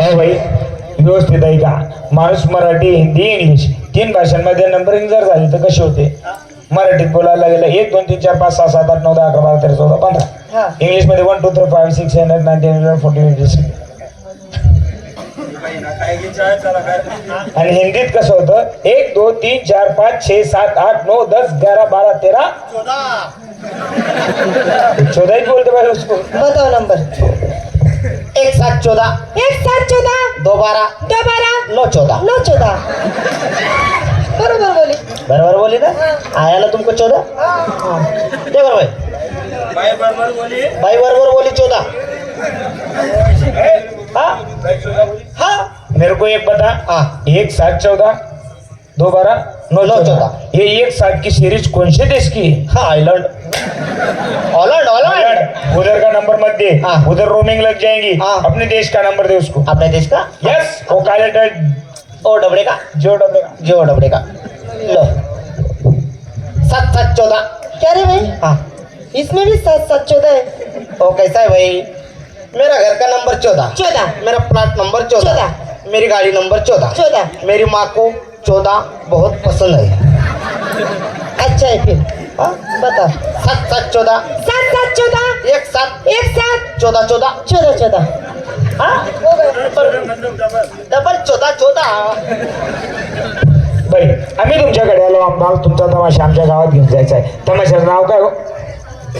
हो भाई व्यवस्थित आहे का? माणूस मराठी हिंदी इंग्लिश तीन भाषांमध्ये नंबरिंग जर झाली तर कशी होते? मराठीत बोलायला गेलं एक दोन तीन चार पाच सहा सात आठ नऊ दहा अकरा बारा तेरा चौदा. पंधरा. इंग्लिशमध्ये one two three five six eight nine ten forty आणि हिंदीत कसं होतं? एक दोन तीन चार पाच छे सात आठ नऊ दस ग्यारह बारा तेरा. चौदह ही बोलते बताओ नंबर एक सात चौदह। एक सात चौदह। दो बारह दो बारह नौ चौदह। नौ चौदह। बरोबर बोली। बराबर बोली ना? आया ना तुमको चौदह? हाँ। दे बराबर। भाई बराबर बोली। चौदह। हाँ। हाँ। मेरे को एक बता। हाँ। एक सात चौदह। दो बारह नौ नौ चौदह। ये एक सात की सीरीज़ कौन से देश की है? हाँ आइलैंड हॉलैंड हॉलैंड इंग्लैंड। उधर का नंबर मत दे। हाँ। उधर रोमिंग लग जाएँगी। हाँ। अपने देश का नंबर दे उसको। अपने देश का? यस वो कालेटेड ओ डबड़े का? जो डबे का। जो डबड़े का। लो। सात सात चौदह। क्या रे भाई? हाँ। इसमें भी सात सात चौदह है। ओ कैसा है भाई? मेरा घर का नंबर चौदह। चौदह। मेरा प्लाट नंबर चौदह। मेरी गाड़ी नंबर चौदह। चौदह। मेरी माँ को चौदह बहुत पसंद है। अच्छा है फिर। हाँ? बता. सात सात चौदह सात सात चौदह एक सात. एक सात. चौदह चौदह चौदह चौदह हाँ? डबल. चौदह चौदह बाई आम्ही तुमच्याकडे आलो आम्हाला तुमचा तमाशा आमच्या गावात घेऊन जायचा आहे. तमाशाचं नाव काय हो?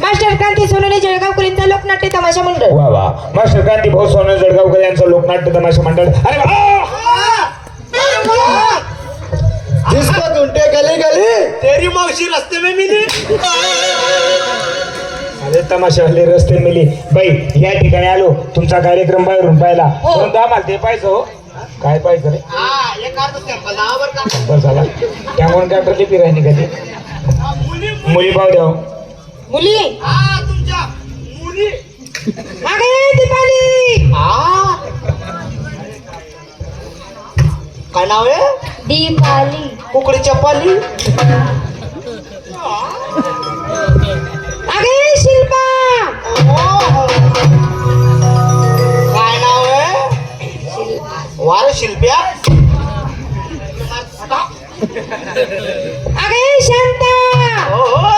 मास्टर क्रांती सोनवणे जळगाव कुलींचा लोकनाट्य तमाशा मंडळ. वा वा. मास्टर क्रांती भाऊ सोने जळगावकर यांचं लोकनाट्य तमाशा मंडळ. अरे वा! तेरी मौसी रास्ते में मिली? अरे तमाशावाले रस्ते मिली. बाई या ठिकाणी आलो. तुमचा कार्यक्रम बाहेरून पाहिला. परंतु आम्हाला ते पाहिजे हो? काय पाहिजे रे? हा एक अर्ध सॅम्पल नावावर का? बरं झाला. त्यामुळे काय प्रति पिरायनी कधी मुली पाहू द्या हो. मुली? हा तुमच्या मुली. मागे ये दीपाली! हा. काय नाव आहे? दीपाली. कुकडी चपाली? शिल्प्या? ये शांता! हो, हो.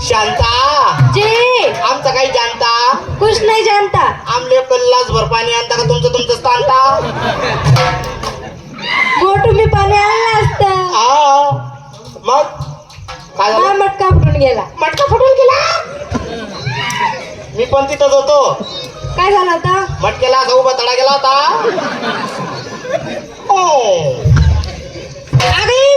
शांता? जी? आमचा काही जानता? कुछ नहीं जानता. आमले कल्लाच भर पाणी आणता का तुमचं तुमचं स्थानता मोठू मी पाणी आणलं असतं. हा. मग? काय हा झालं मटका फुटून गेला. मटका फुटून गेला? मी पण तिथंच होतो काय झालं आता? मटक्याला असा उभा तडा गेला होता. ओ मागे ये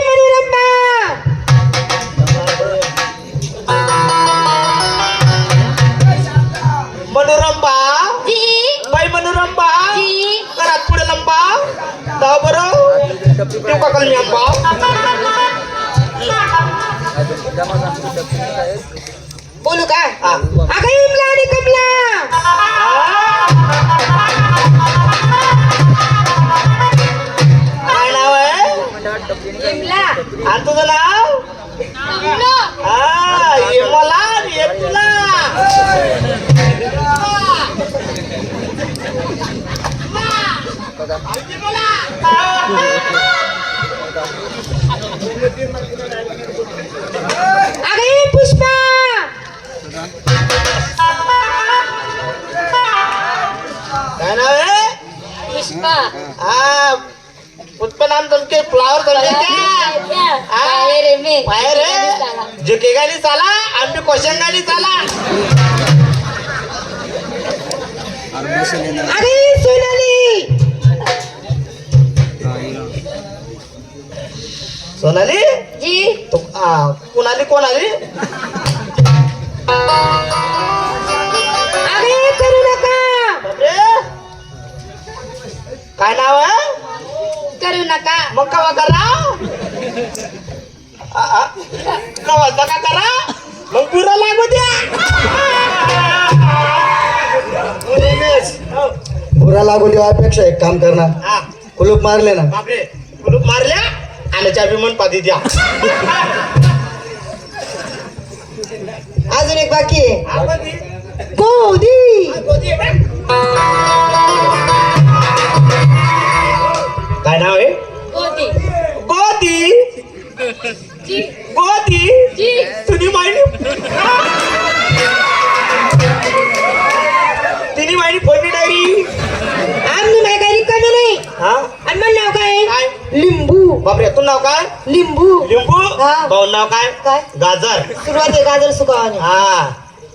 मनोरंबा! जी. बाई मनोरंबा? जी. घरात पुढे लंबा? दहा बरं? देऊ का कलमी आंबा बोलू का? हा. अगं इमला आणि कमला! आणि तुझं नाव? हा ये मला ये तुला. ये पुष्पा. काय नाव आहे? पुष्पा. हा उत्पन्न नाम तुमके फ्लावर समजे क्या बाहेर में. बाहेर आहे? झुके गाडी चाला आम्ही क्वेश्चन गाडी चाला अगं ये सोनाली! सोनाली? जी. तू आ, कुणाली कोण आली करू नका. काय नाव आहे? नका. मग कवा करा? कवा नका करा? मग पुरा लागू द्या. बुरा लागू देवापेक्षा एक काम करणार. हा, कुलूप मारले ना. बापरे. कुलूप मारल्या आणि चाबी मन पादी द्या. अजून एक बाकी कधी? गोदी नाव काय? लिंबू. लिंबू? हा. भाऊ नाव काय? काय? गाजर. सुरुवात आहे गाजर सुकावाने हा.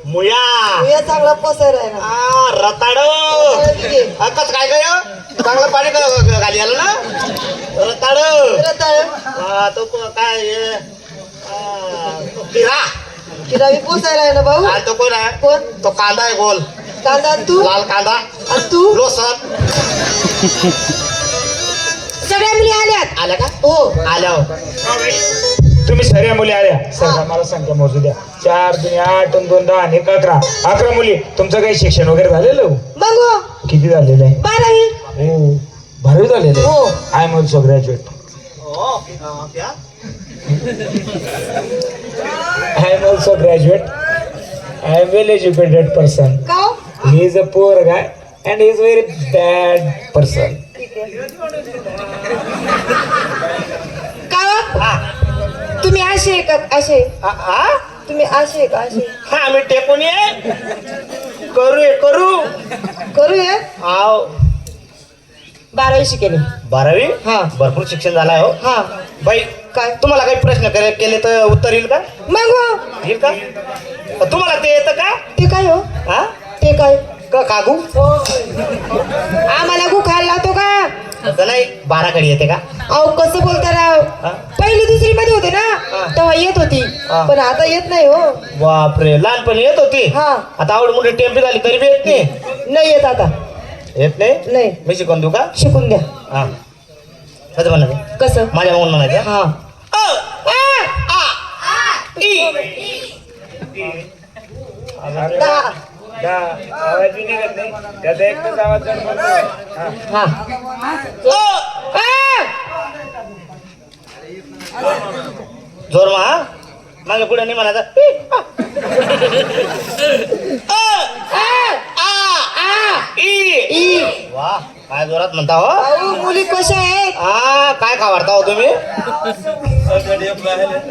मुया. या चांगला पसर आहे ना. हा रताड कस काय काय चांगलं पाणी खाली आलं ना? रताड हा तो को- काय हे, आ, तो किरा तिला बी पोसायला आहे ना भाऊ? तो कोण आहे? कोण? तो कांदा आहे गोल. कांदा आणि तू? लाल कांदा. आणि तू? लोसन आल्यात? आल्या का? हो आल्या हो. तुम्ही सर्या मुली आल्या. सर मला संख्या मोजू द्या. चार दोन आठ आणि दोन दहा आणि एक अकरा. अकरा मुली. तुमचं काही शिक्षण वगैरे झालेलं हो? मग हो. किती झालेलं आहे? बारावी. हो बारावी झालेलं हो. आहे I am also graduate? I am also graduate. I am well educated person. का हो? He is a poor guy and he is very bad person का हो? तुम्ही असे का? असे? हा? तुम्ही असे का? असे? हा, आम्ही टेकून ये. करू ये करू. करूया आव बारावी शिकेले बारावी? हा. भरपूर शिक्षण झालं हो. हा. बाई काय? तुम्हाला काही प्रश्न करे केले तर उत्तर येईल का? मग हो. येईल का? तुम्हाला ते येतं का? ते काय हो? हा? ते काय? का कागू? आम्हाला गु खायला लावतो का? तसं नाही बाराकडे येते का? अहो कसं बोलता राव? हा? पहिली दुसरी मध्ये होते ना. तेव्हा येत होती. हा. पण आता येत नाही हो. बापरे लहानपणी येत होती? हा. आता आवड मोठी टेम्पी झाली तरी बी येत नाही? नाही येत आता. येत नाही? नाही. मी शिकवून देऊ का? शिकून द्या. हा. कसं म्हणायचं कसं? माझ्या म्हणून म्हणायचं. हा. दहा. आवाज बी निघत नाही त्याचा एकच आवाज जर मा हा. मागे पुढे नाही म्हणायचं. ई. वा काय जोरात म्हणता हो. मुली कशा आहेत? हा काय खावाडता हो तुम्ही?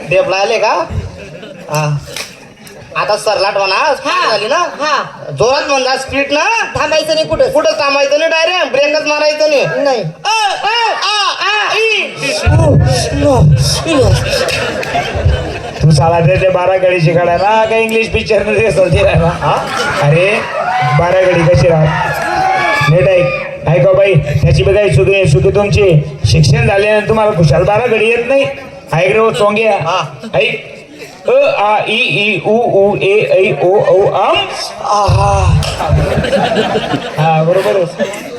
डेपला आले का? हा. आता सरलाट म्हणा स्पीड झाली ना? हा. जोरात म्हणला स्पीड ना? थांबायचं नाही कुठं? कुठं थांबायचं नाही डायरेक्ट ब्रेकच मारायचं नाही. नाही. अ, आ, आ, ई. तू साला ते बारा गडी शिकायला ना का इंग्लिश पिक्चरमध्ये हा? अरे बारा गडी कशी राहत? नीट ऐक ऐका बाई. त्याची बी काही सुधी सुधी तुमची. शिक्षण झाल्यानंतर तुम्हाला खुशाल बारा गडी येत नाही. ऐक रे ओ चोंग्या हा. ऐक. अ आ इ ई उ उ ए ऐ ओ औ आम आहा. हा बरोबर.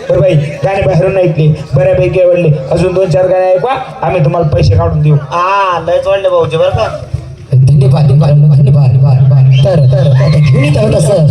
बरं बाई गाणे बाहेरून ऐकले बऱ्यापैकी आवडले. अजून दोन चार गाणे ऐकवा आम्ही तुम्हाला पैसे काढून देऊ. हा लयच वाढले भाऊचे बरं का. धन्यवाद धन्यवाद धन्यवाद तर घेऊन असं